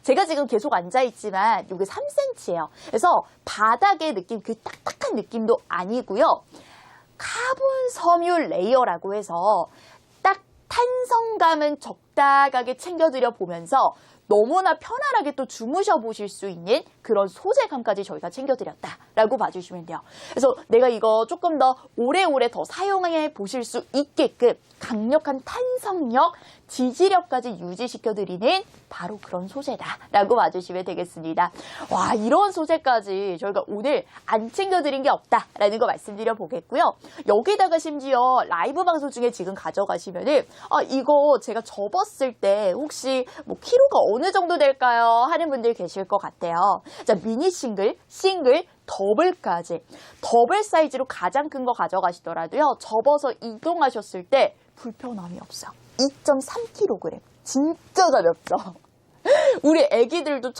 제가 지금 계속 앉아있지만 이게 3cm예요. 그래서 바닥의 느낌, 그 딱딱한 느낌도 아니고요. 카본 섬유 레이어라고 해서 딱 탄성감은 적당 하게 챙겨드려 보면서 너무나 편안하게 또 주무셔 보실 수 있는 그런 소재감까지 저희가 챙겨드렸다라고 봐주시면 돼요. 그래서 내가 이거 조금 더 오래오래 더 사용해 보실 수 있게끔 강력한 탄성력, 지지력까지 유지시켜드리는 바로 그런 소재다라고 봐주시면 되겠습니다. 와, 이런 소재까지 저희가 오늘 안 챙겨드린 게 없다라는 거 말씀드려 보겠고요. 여기다가 심지어 라이브 방송 중에 지금 가져가시면은, 아, 이거 제가 접 었을 때 혹시 뭐 키로가 어느 정도 될까요? 하는 분들 계실 것 같아요. 자, 미니 싱글, 싱글, 더블까지. 더블 사이즈로 가장 큰 거 가져가시더라도요. 접어서 이동하셨을 때 불편함이 없어요. 2.3kg. 진짜 가볍죠? 우리 애기들도